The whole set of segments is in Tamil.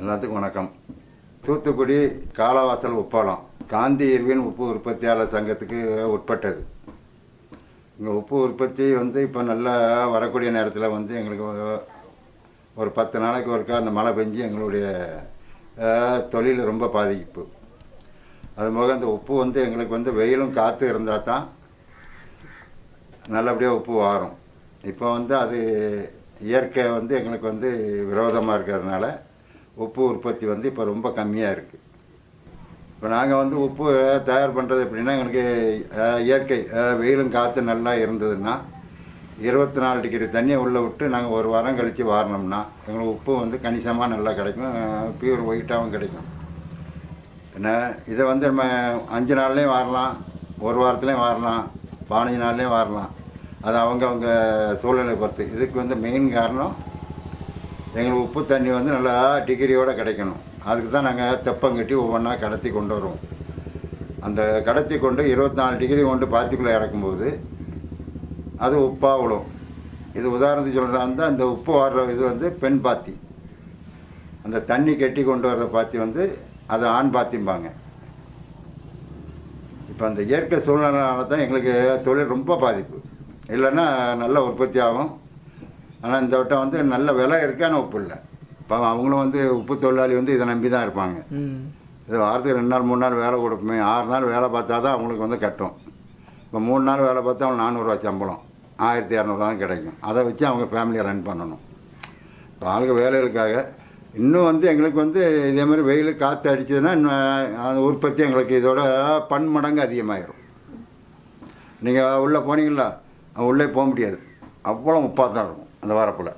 எல்லாத்துக்கும் வணக்கம். தூத்துக்குடி காலவாசல் உப்பாலம் காந்தி இர்வின் உப்பு உற்பத்தியாளர் சங்கத்துக்கு உட்பட்டது. இங்கே உப்பு உற்பத்தி வந்து இப்போ நல்லா வரக்கூடிய நேரத்தில் வந்து எங்களுக்கு ஒரு பத்து நாளைக்கு ஒருக்கா அந்த மழை பெஞ்சு எங்களுடைய தொழில் ரொம்ப பாதிப்பு. அது போக அந்த உப்பு வந்து எங்களுக்கு வந்து வெயிலும் காற்று இருந்தால் தான் நல்லபடியாக உப்பு வாரும். இப்போ வந்து அது இயற்கை வந்து எங்களுக்கு வந்து விரோதமாக இருக்கிறதுனால உப்பு உற்பத்தி வந்து இப்போ ரொம்ப கம்மியாக இருக்குது இப்போ நாங்கள் வந்து உப்பு தயார் பண்ணுறது எப்படின்னா எங்களுக்கு இயற்கை வெயிலும் காற்று நல்லா இருந்ததுன்னா இருபத்தி நாலு டிகிரி தண்ணியை உள்ளே விட்டு நாங்கள் ஒரு வாரம் கழித்து வாரினோம்னா எங்களுக்கு உப்பு வந்து கணிசமாக நல்லா கிடைக்கும் பியூர் ஒயிட்டாகவும் கிடைக்கும். என்ன இதை வந்து நம்ம அஞ்சு நாள்லேயும் வாரலாம் ஒரு வாரத்துலேயும் வாரலாம் பதினஞ்சு நாள்லேயும் வாரலாம். அது அவங்கவுங்க சூழ்நிலை பொறுத்து. இதுக்கு வந்து மெயின் காரணம் எங்களுக்கு உப்பு தண்ணி வந்து நல்லா டிகிரியோடு கிடைக்கணும். அதுக்கு தான் நாங்கள் தெப்பம் கட்டி ஒவ்வொன்றா கடத்தி கொண்டு வருவோம் அந்த கடத்தி கொண்டு இருபத்தி நாலு டிகிரி கொண்டு பாத்திக்குள்ளே இறக்கும்போது அது உப்பாக விழும் இது உதாரணத்துக்கு சொல்கிறாங்க அந்த உப்பு வர்ற இது வந்து பெண் பாத்தி. அந்த தண்ணி கட்டி கொண்டு வர்ற பாத்தி வந்து அது ஆண் பாத்திம்பாங்க. இப்போ அந்த இயற்கை சூழ்நிலைனால தான் எங்களுக்கு தொழில் ரொம்ப பாதிப்பு. இல்லைன்னா நல்ல உற்பத்தி ஆகும். ஆனால் இந்த வட்டம் வந்து நல்ல விலை இருக்கு ஆனால் உப்பு இல்லை இப்போ அவங்களும் வந்து உப்பு தொழிலாளி வந்து இதை நம்பி தான் இருப்பாங்க. இது வாரத்துக்கு ரெண்டு நாள் மூணு நாள் வேலை கொடுப்போமே ஆறு நாள் வேலை பார்த்தா தான் அவங்களுக்கு வந்து கட்டும். இப்போ மூணு நாள் வேலை பார்த்தா அவங்க நானூறுரூவா சம்பளம் ஆயிரத்தி இரநூறுவா தான் கிடைக்கும். அதை வச்சு அவங்க ஃபேமிலியை ரன் பண்ணணும். இப்போ ஆளுங்க வேலைகளுக்காக இன்னும் வந்து எங்களுக்கு வந்து இதே மாதிரி வெயில் காற்று அடிச்சதுன்னா இன்னும் அந்த உற்பத்தி எங்களுக்கு இதோட பன்மடங்கு அதிகமாயிரும். நீங்கள் உள்ளே போனீங்களா? உள்ளே போக முடியாது. அவ்வளோ உப்பாக தான் இருக்கும் அந்த வரப்பில்.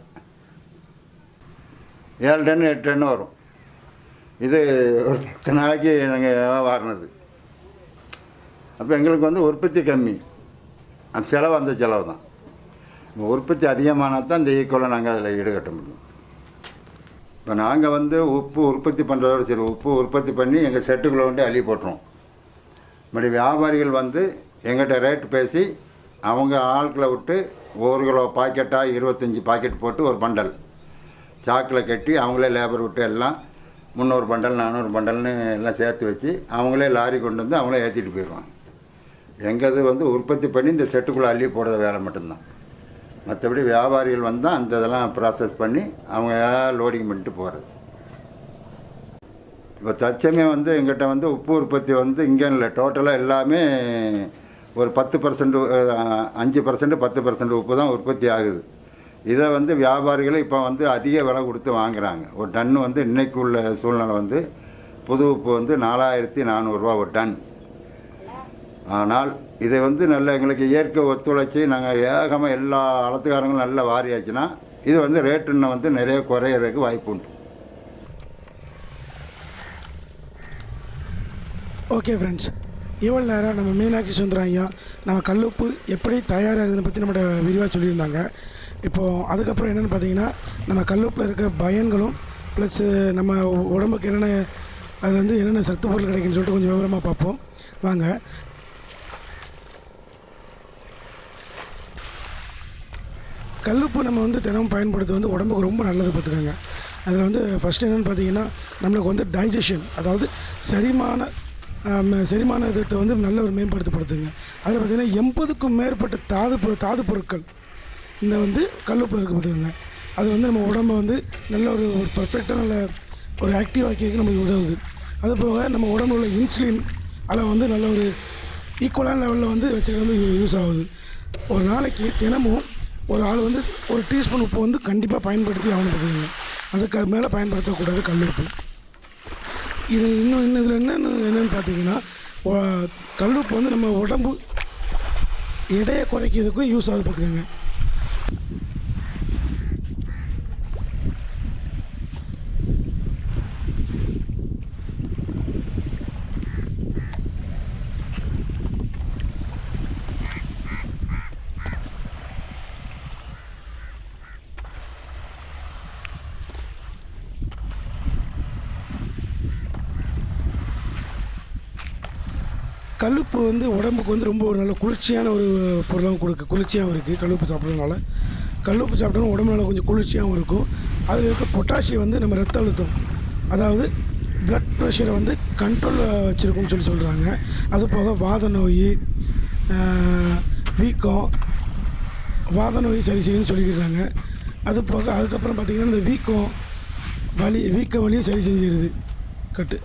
ஏழு டன்னு எட்டு டன்னு வரும். இது ஒரு பத்து நாளைக்கு நாங்கள் வாரினது. அப்போ எங்களுக்கு வந்து உற்பத்தி கம்மி. அந்த செலவு அந்த செலவு தான். உற்பத்தி அதிகமானால் தான் இந்த ஈக்குவலை நாங்கள் அதில் ஈடுகட்ட முடியும். இப்போ நாங்கள் வந்து உப்பு உற்பத்தி பண்ணுறதோட சரி உப்பு உற்பத்தி பண்ணி எங்கள் செட்டுக்குள்ளே வந்து அள்ளி போட்டுருவோம். மறுபடி வியாபாரிகள் வந்து எங்கிட்ட ரேட் பேசி அவங்க ஆட்களை விட்டு ஒரு கிலோ பாக்கெட்டாக இருபத்தஞ்சி பாக்கெட் போட்டு ஒரு பண்டல். சாக்கில் கட்டி அவங்களே லேபர் விட்டு எல்லாம் முந்நூறு பண்டல் நானூறு பண்டல்னு எல்லாம் சேர்த்து வச்சு அவங்களே லாரி கொண்டு வந்து அவங்களே ஏற்றிட்டு போயிடுவாங்க எங்கது வந்து உற்பத்தி பண்ணி இந்த செட்டுக்குள்ளே அள்ளி போடுற வேலை மட்டும்தான். மற்றபடி வியாபாரிகள் வந்தால் அந்த இதெல்லாம் ப்ராசஸ் பண்ணி அவங்க லோடிங் பண்ணிட்டு போகிறது இப்போ தற்சமயம் வந்து எங்கிட்ட வந்து உப்பு உற்பத்தி வந்து இங்கே இல்லை டோட்டலாக எல்லாமே ஒரு பத்து பர்சன்ட் அஞ்சு பர்சன்ட் பத்து பர்சன்ட் உப்பு தான் உற்பத்தி ஆகுது. இதை வந்து வியாபாரிகளை இப்போ வந்து அதிக விலை கொடுத்து வாங்குறாங்க. ஒரு டன் வந்து இன்றைக்கு உள்ள சூழ்நிலை வந்து புது உப்பு வந்து நாலாயிரத்தி நானூறுரூவா ஒரு டன். ஆனால் இதை வந்து நல்ல எங்களுக்கு இயற்கை ஒத்துழைச்சி நாங்கள் ஏகமாக எல்லா அளத்துக்காரங்களும் நல்லா வாரியாச்சுன்னா இது வந்து ரேட்டு இன்னும் வந்து நிறைய குறையிறதுக்கு வாய்ப்பு உண்டு. ஓகே ஃப்ரெண்ட்ஸ் இவ்வளோ நேரம் நம்ம மீனாட்சி சுந்தரம் ஐயா நம்ம கல்லுப்பு எப்படி தயாராகுதுன்னு பற்றி நம்மகிட்ட விரிவாக சொல்லியிருந்தாங்க. இப்போது அதுக்கப்புறம் என்னென்னு பார்த்தீங்கன்னா நம்ம கல்லுப்பில் இருக்க பயன்களும் ப்ளஸ்ஸு நம்ம உடம்புக்கு என்னென்ன அதில் வந்து என்னென்ன சத்து பொருள் கிடைக்குன்னு சொல்லிட்டு கொஞ்சம் விவரமாக பார்ப்போம். வாங்க. கல்லுப்பு நம்ம வந்து தினமும் பயன்படுத்துவது வந்து உடம்புக்கு ரொம்ப நல்லது பார்த்துக்கோங்க. அதில் வந்து ஃபஸ்ட்டு என்னென்னு பார்த்தீங்கன்னா நம்மளுக்கு வந்து டைஜஷன் அதாவது செரிமான செரிமானத்தை செரிமான வந்து நல்ல ஒரு மேம்படுத்தப்படுத்துங்க. அதில் பார்த்தீங்கன்னா எண்பதுக்கும் மேற்பட்ட தாது தாது பொருட்கள் இந்த வந்து கல்லுப்பில் இருக்குது பார்த்துக்கோங்க. அது வந்து நம்ம உடம்பை வந்து நல்ல ஒரு ஒரு பர்ஃபெக்டாக நல்ல ஒரு ஆக்டிவ் நமக்கு நம்மளுக்கு உதவுது. அது போக நம்ம உடம்புல உள்ள இன்சுலின் அளவு வந்து நல்ல ஒரு ஈக்குவலான லெவலில் வந்து வச்சுக்கிறது வந்து யூஸ் ஆகுது. ஒரு நாளைக்கு தினமும் ஒரு ஆள் வந்து ஒரு டீஸ்பூன் உப்பு வந்து கண்டிப்பாக பயன்படுத்தி ஆகணும் பார்த்துக்கோங்க. அதுக்கு மேலே பயன்படுத்தக்கூடாது கல்லுப்பு. இது இன்னும் இன்னும் இதில் என்னென்னு என்னென்னு பார்த்தீங்கன்னா கல்லுப்பு வந்து நம்ம உடம்பு எடையை குறைக்கிறதுக்கும் யூஸ் ஆகுது பார்த்துக்கோங்க கல்லுப்பு வந்து உடம்புக்கு வந்து ரொம்ப ஒரு நல்ல குளிர்ச்சியான ஒரு பொருளாகவும் கொடுக்கு குளிர்ச்சியாகவும் இருக்குது கல்லுப்பு சாப்பிட்றதுனால. கல்லுப்பு சாப்பிட்டோம்னா உடம்பு நல்லா கொஞ்சம் குளிர்ச்சியாகவும் இருக்கும். அதில் இருக்க பொட்டாசியம் வந்து நம்ம ரத்த அழுத்தம் அதாவது ப்ளட் ப்ரெஷரை வந்து கண்ட்ரோலில் வச்சுருக்கும்னு சொல்லி சொல்கிறாங்க அது போக வாத நோய் வீக்கம் வாத நோய் சரி செய்யும்னு சொல்லிக்கிறாங்க. அது போக அதுக்கப்புறம் பார்த்திங்கன்னா இந்த வீக்கம் வலி வீக்க வலியும் சரி செஞ்சிருது கட்டு.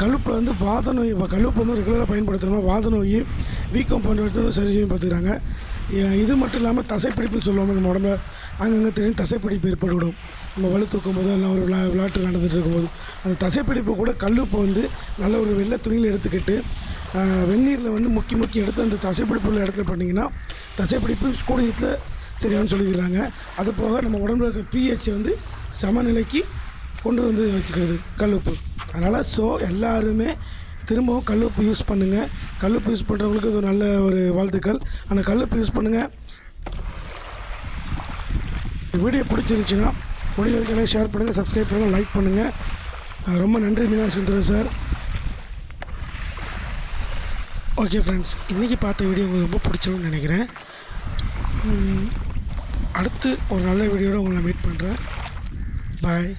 கழுப்பில் வந்து வாத நோய் இப்போ கழுப்பு வந்து ரெகுலராக பயன்படுத்துகிறோம்னா வாத நோய் வீக்கம் போன்றவற்றை சரி செய்யும் பார்த்துக்கிறாங்க. இது மட்டும் இல்லாமல் தசைப்பிடிப்புன்னு சொல்லுவாங்க. நம்ம உடம்புல அங்கங்கே தெரியும் தசைப்பிடிப்பு ஏற்பட்டுவிடும் நம்ம வலு தூக்கும் போது எல்லாம் ஒரு விளா விளையாட்டு நடந்துகிட்டு இருக்கும்போது. அந்த தசைப்பிடிப்பு கூட கல்லுப்பு வந்து நல்ல ஒரு வெள்ளை துணியில் எடுத்துக்கிட்டு வெந்நீரில் வந்து முக்கி முக்கி எடுத்து அந்த தசைப்பிடிப்பு உள்ள இடத்துல பண்ணிங்கன்னா தசைப்பிடிப்பு கூடியத்தில் சரியானு சொல்லிக்கிறாங்க. அது போக நம்ம உடம்புல இருக்கிற பிஹெச் வந்து சமநிலைக்கு கொண்டு வந்து வச்சுக்கிறது கல்லுப்பு அதனால் ஸோ எல்லாருமே திரும்பவும் கல்லுப்பு யூஸ் பண்ணுங்கள் கல்லுப்பு யூஸ் பண்ணுறவங்களுக்கு இது ஒரு நல்ல ஒரு வாழ்த்துக்கள். ஆனால் கல்லுப்பு யூஸ் பண்ணுங்கள் வீடியோ பிடிச்சிருந்துச்சுன்னா முடிஞ்ச வரைக்கும் ஷேர் பண்ணுங்கள் சப்ஸ்கிரைப் பண்ணுங்கள் லைக் பண்ணுங்கள் ரொம்ப நன்றி Meena Sundaram sir okay friends இன்றைக்கி பார்த்த வீடியோ உங்களுக்கு ரொம்ப பிடிச்சிரும்னு நினைக்கிறேன். அடுத்து ஒரு நல்ல வீடியோட உங்களை மீட் பண்ணுறேன் பாய்